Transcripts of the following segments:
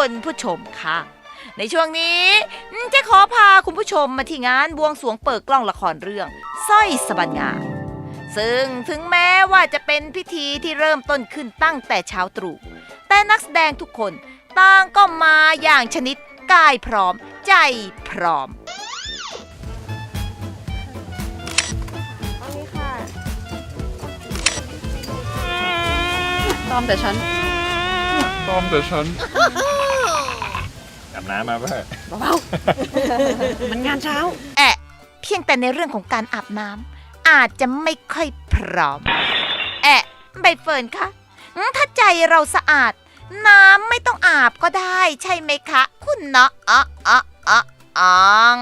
คุณผู้ชมค่ะ ในช่วงนี้อืมเจะขอพาคุณผู้ชมมาที่งานบวงสรวงเปิดกล้องละครเรื่องสร้อยสบันงาซึ่งถึงแม้ว่าจะเป็นพิธีที่เริ่มต้นขึ้นตั้งแต่เช้าตรู่แต่นักแสดงทุกคนต่างก็มาอย่างชนิดกายพร้อม ใจพร้อมตอมแต่ฉัน ตอมแต่ฉันอาบ น้ำมาเพื่อเบาๆมันงานเช้า แอะ เพียงแต่ในเรื่องของการอาบน้ำอาจจะไม่ค่อยพร้อม แอะใบเฟิร์นคะอืมถ้าใจเราสะอาด น้ำไม่ต้องอาบก็ได้ใช่ไหมคะ คุณเนาะอะอะอะอ่อง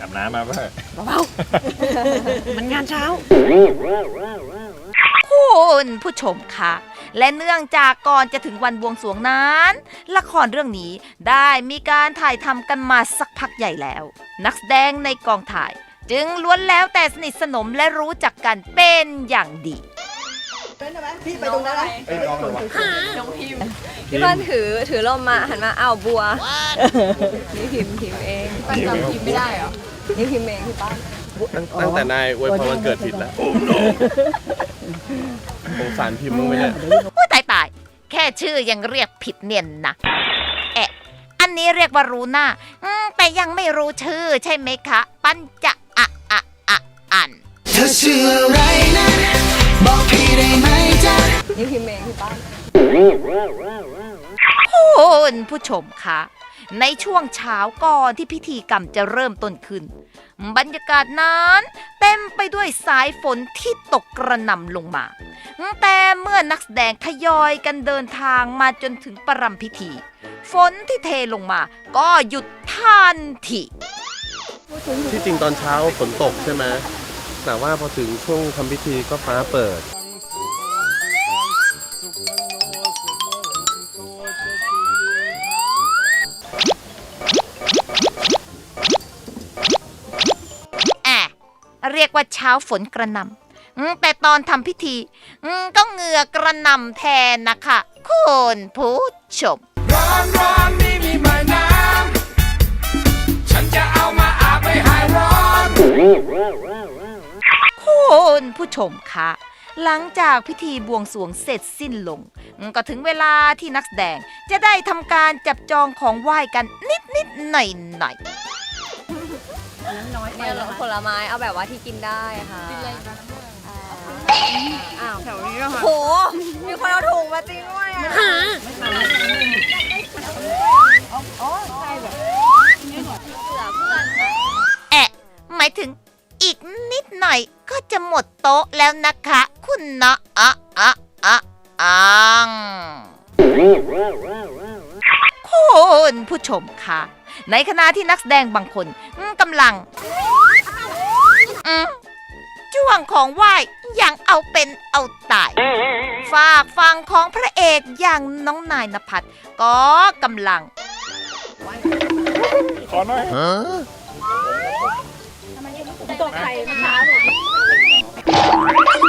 อาบน้ำมาเพื่อเบาๆมันงานเช้า คุณผู้ชมคะและเนื่องจากก่อนจะถึงวันบวงสรวงนั้น ละครเรื่องนี้ได้มีการถ่ายทำกันมาสักพักใหญ่แล้ว นักแสดงในกองถ่าย จึงล้วนแล้วแต่สนิทสนมและรู้จักกันเป็นอย่างดีพี่ไปตรงนั้นไหมเอ้ยน้องเหรอวะพี่เปิ้ลถือถือร่มมาหันมาอ้าวบัวนี่พิมพ์พิมพ์เองพิมพ์พิมพ์ไม่ได้เหรอนี่พิมพ์เองพี่ป้า ตั้งตั้งแต่นายอวยพรวันเกิดผิดแล้วสงสารพิมพ์มึงไหมเนี่ยผู้ตายตายแค่ชื่อยังเรียกผิดเนียนนะแอะอันนี้เรียกว่ารู้หน้าอืมแต่ยังไม่รู้ชื่อใช่ไหมคะ ปัญจะอะอะอะอัน เธอชื่ออะไรนะ บอกพี่ได้ไหมจ๊ะนี่พิมพ์เองพี่ป้า คุณผู้ชมคะในช่วงเช้าก่อนที่พิธีกรรมจะเริ่มต้นขึ้น บรรยากาศนั้นเต็มไปด้วยสายฝนที่ตกกระหน่ำลงมา แต่เมื่อนักแสดงทยอยกันเดินทางมาจนถึงประรำพิธี ฝนที่เทลงมาก็หยุดทันทีที่จริงตอนเช้าฝนตกใช่ไหมแต่ว่าพอถึงช่วงทำพิธีก็ฟ้าเปิด เรียกว่าเช้าฝนกระหน่ำอืมแต่ตอนทำพิธีอืมก็เหงื่อกระหน่ำแทนนะคะคุณผู้ชมร้อนร้อนไม่มีหมายน้ำฉันจะเอามาอาบให้หายร้อนคุณผู้ชมคะหลังจากพิธีบวงสรวงเสร็จสิ้นลง ก็ถึงเวลาที่นักแสดงจะได้ทำการจับจองของไหว้กันนิดนิดๆหน่อยหน่อย เนี่ยผลไม้เอาแบบว่าที่กินได้ค่ะกินอะไรกันอ้าวแถวนี้ก็ค่ะโห มีคนเอาถุงมาจริงด้วยอะๆแอะหมายถึงอีกนิดหน่อยก็จะหมดโต๊ะแล้วนะคะ คุณเนาะอะอะอะอัง คุณผู้ชมคะ ในขณะที่นักแสดงบางคนอืมกำลังอืมจ้วงของไหว้อย่างเอาเป็นเอาตาย ฝากฟังของพระเอกอย่างน้องนายนภัสก็กำลัง ขอหน่อย We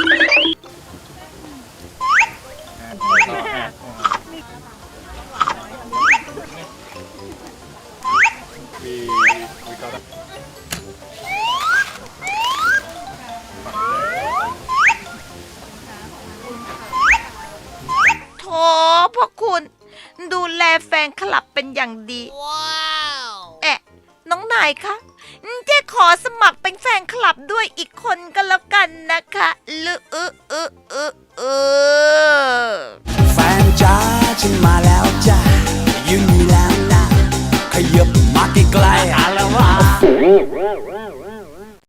พระคุณ ดูแลแฟนคลับเป็นอย่างดี ว้าวแอะน้องนายคะเจ๊ขอสมัครเป็นแฟนคลับด้วยอีกคนก็แล้วกันนะคะลือเออเออเออเออแฟนจ้าฉัน